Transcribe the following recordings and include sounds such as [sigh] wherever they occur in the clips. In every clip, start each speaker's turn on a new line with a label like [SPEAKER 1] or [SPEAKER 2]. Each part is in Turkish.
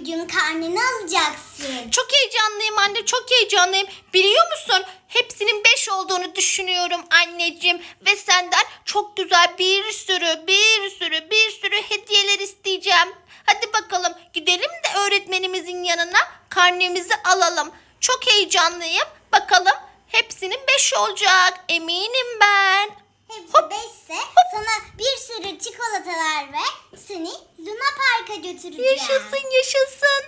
[SPEAKER 1] bugün karnını alacaksın.
[SPEAKER 2] Çok heyecanlıyım anne çok heyecanlıyım. Biliyor musun? Hepsinin 5 olduğunu düşünüyorum anneciğim. Ve senden çok güzel bir sürü bir sürü bir sürü hediyeler isteyeceğim. Hadi bakalım gidelim de öğretmenimizin yanına karnemizi alalım. Çok heyecanlıyım. Bakalım hepsinin 5 olacak. Eminim ben.
[SPEAKER 1] Hepsi beşse sana bir sürü çikolatalar ve seni Luna Park'a götüreceğim.
[SPEAKER 2] Yaşasın yaşasın.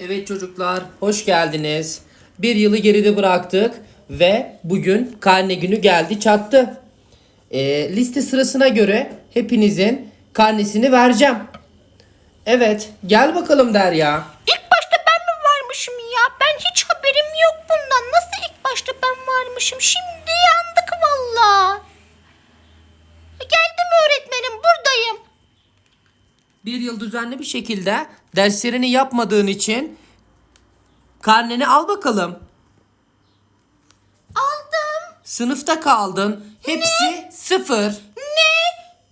[SPEAKER 3] Evet çocuklar, hoş geldiniz. Bir yılı geride bıraktık ve bugün karne günü geldi çattı. Ee, liste sırasına göre hepinizin karnesini vereceğim. Evet, gel bakalım Derya.
[SPEAKER 2] İlk
[SPEAKER 3] düzenli bir şekilde derslerini yapmadığın için karneni al bakalım.
[SPEAKER 2] Aldım.
[SPEAKER 3] Sınıfta kaldın. Hepsi sıfır.
[SPEAKER 2] Ne?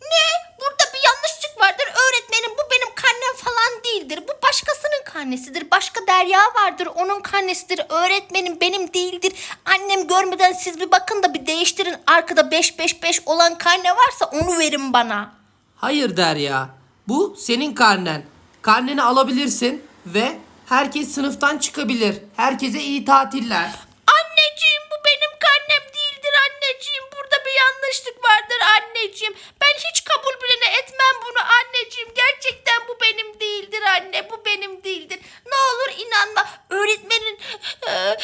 [SPEAKER 2] Ne? Burada bir yanlışlık vardır. Öğretmenim bu benim karnem falan değildir. Bu başkasının karnesidir. Başka Derya vardır. Onun karnesidir. Öğretmenim benim değildir. Annem görmeden siz bir bakın da bir değiştirin. Arkada 5-5-5 olan karne varsa onu verin bana.
[SPEAKER 3] Hayır Derya. Bu senin karnen. Karneni alabilirsin ve herkes sınıftan çıkabilir. Herkese iyi tatiller.
[SPEAKER 2] Anneciğim bu benim karnem değildir anneciğim. Burada bir yanlışlık vardır anneciğim. Ben hiç kabul bile etmem bunu anneciğim. Gerçekten bu benim değildir anne. Bu benim değildir. Ne olur inanma. Öğretmenin e,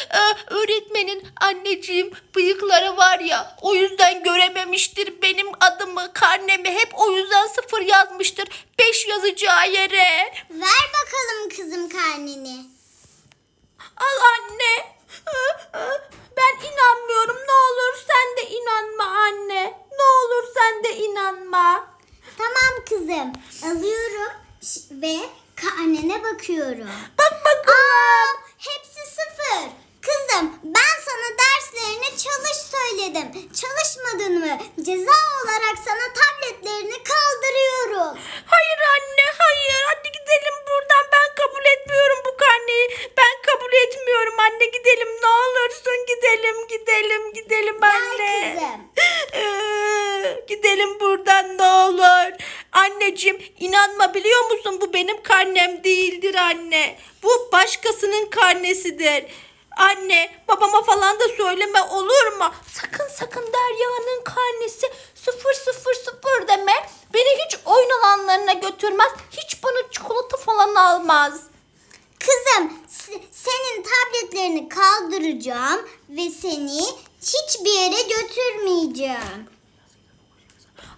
[SPEAKER 2] öğretmenin anneciğim bıyıkları var ya o yüzden görememiştir benim adımı karnemi hep o yüzden sıfır yazmıştır. Beş yazacağı yere.
[SPEAKER 1] Ver bakalım kızım karneni.
[SPEAKER 2] Al anne. Ben inanmıyorum. Ne olur sen de inanma anne. Ne olur sen de inanma.
[SPEAKER 1] Tamam kızım. Alıyorum ş- ve karnene bakıyorum.
[SPEAKER 2] Bak bakalım.
[SPEAKER 1] Aa, hepsi sıfır. Kızım ben sana derslerine çalış söyledim. Çalışmadın mı? Ceza olarak sana tabletlerini kaldırıyorum.
[SPEAKER 2] Hayır anne hayır. Hadi gidelim buradan. Ben kabul etmiyorum bu karneyi. Ben kabul etmiyorum anne. Gidelim ne olursun. Gidelim gidelim gidelim anne.
[SPEAKER 1] kızım.
[SPEAKER 2] Ee, gidelim buradan ne olur. Anneciğim inanma biliyor musun bu benim karnem değildir anne. Bu başkasının karnesidir. Anne babama falan da söyleme olur mu? Sakın sakın Derya'nın karnesi sıfır sıfır sıfır deme. Beni hiç oyun alanlarına götürmez. Hiç bana çikolata falan almaz.
[SPEAKER 1] Kızım senin tabletlerini kaldıracağım ve seni hiçbir yere götürmeyeceğim.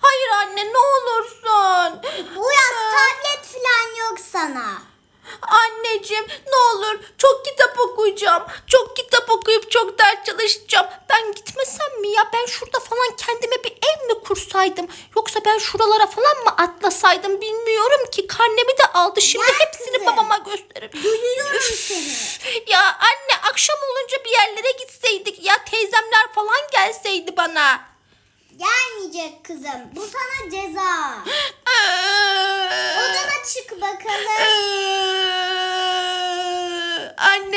[SPEAKER 2] Hayır anne ne olursun.
[SPEAKER 1] Bu yaz tablet falan yok sana.
[SPEAKER 2] Anneciğim ne olur çok kitap okuyacağım. Çok kitap okuyup çok ders çalışacağım. Ben gitmesem mi ya? Ben şurada falan kendime bir ev mi kursaydım? Yoksa ben şuralara falan mı atlasaydım bilmiyorum ki. Karnemi de aldı. Şimdi
[SPEAKER 1] Ya
[SPEAKER 2] hepsini
[SPEAKER 1] kızım.
[SPEAKER 2] babama gösterir.
[SPEAKER 1] Duyuyorum seni.
[SPEAKER 2] Ya anne akşam olunca bir yerlere gitseydik ya teyzemler falan gelseydi bana.
[SPEAKER 1] Gelmeyecek kızım. Bu sana ceza. [gasps]
[SPEAKER 2] Ee,
[SPEAKER 1] Odana çık bakalım.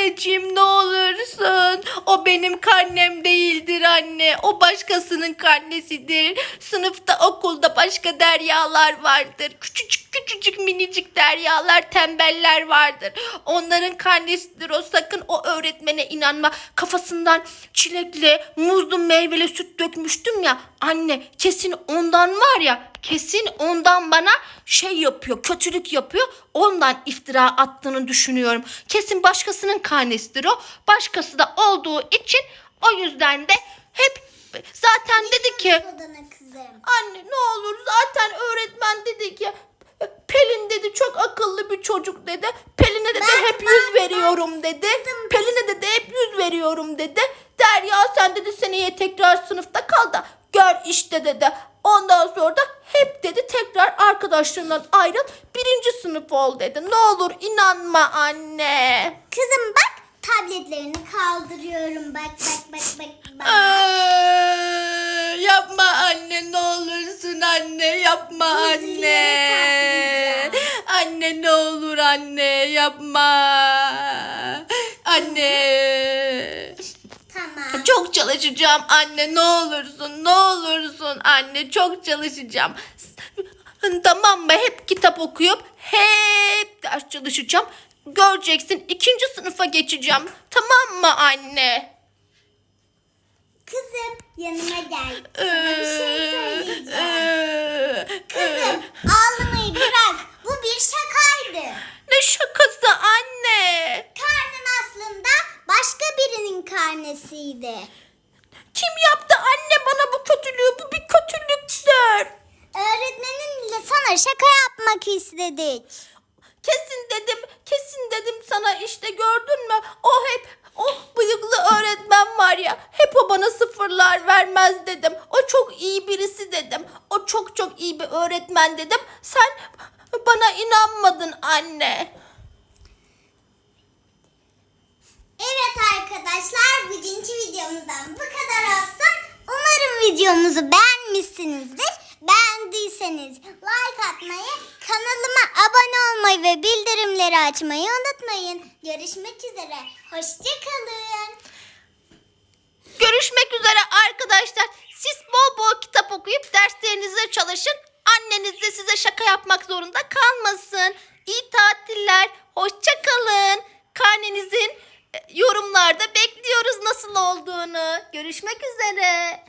[SPEAKER 2] Anneciğim ne olursun. O benim karnem değildir anne. O başkasının karnesidir. Sınıfta okulda başka deryalar vardır. Küçücük küçücük minicik deryalar tembeller vardır. Onların karnesidir o sakın o öğretmene inanma. Kafasından çilekli, muzlu, meyveli süt dökmüştüm ya. Anne kesin ondan var ya kesin ondan bana şey yapıyor, kötülük yapıyor. Ondan iftira attığını düşünüyorum. Kesin başkasının karnesidir o. Başkası da olduğu için o yüzden de hep zaten dedi ki anne ne olur zaten öğretmen dedi ki Pelin dedi çok akıllı bir çocuk dedi. Pelin'e dedi
[SPEAKER 1] Ben-
[SPEAKER 2] hep
[SPEAKER 1] ben-
[SPEAKER 2] yüz veriyorum dedi. Pelin'e dedi hep yüz veriyorum dedi. Derya sen dedi seneye tekrar sınıfta kal da gör işte dedi. Ondan sonra da hep dedi tekrar arkadaşlarından ayrıl birinci sınıf ol dedi. Ne olur inanma anne.
[SPEAKER 1] Kızım bak tabletlerini kaldırıyorum. Bak bak bak bak. bak.
[SPEAKER 2] Ee, yapma anne ne olursun anne yapma anne. Anne ne olur anne yapma. Anne.
[SPEAKER 1] Tamam.
[SPEAKER 2] Çok çalışacağım anne ne olursun ne olursun anne çok çalışacağım. S- Tamam mı hep kitap okuyup hep ders çalışacağım. Göreceksin ikinci sınıfa geçeceğim. Tamam mı anne?
[SPEAKER 1] Kızım yanıma gel. Sana bir şey söyleyeceğim.
[SPEAKER 2] Ee,
[SPEAKER 1] Kızım ağlamayı bırak. Bu bir şakaydı.
[SPEAKER 2] Ne şakası anne?
[SPEAKER 1] Karnın aslında başka birinin karnesiydi.
[SPEAKER 2] Kim yaptı anne bana bu kötülüğü? Bu bir kötülüktür.
[SPEAKER 1] Öğretmeninle sana şaka istedik.
[SPEAKER 2] Kesin dedim, kesin dedim sana işte gördün mü? O hep o bıyıklı öğretmen var ya hep o bana sıfırlar vermez dedim. O çok iyi birisi dedim. O çok çok iyi bir öğretmen dedim. Sen bana inanmadın anne.
[SPEAKER 1] Evet arkadaşlar bugünkü videomuzdan bu kadar olsun. Umarım videomuzu beğenmişsinizdir. Beğendiyseniz like atmayı, kanalıma abone olmayı ve bildirimleri açmayı unutmayın. Görüşmek üzere. Hoşçakalın.
[SPEAKER 2] Görüşmek üzere arkadaşlar. Siz bol bol kitap okuyup derslerinize çalışın. Anneniz de size şaka yapmak zorunda kalmasın. İyi tatiller. Hoşça kalın. Karnenizin e, yorumlarda bekliyoruz nasıl olduğunu. Görüşmek üzere.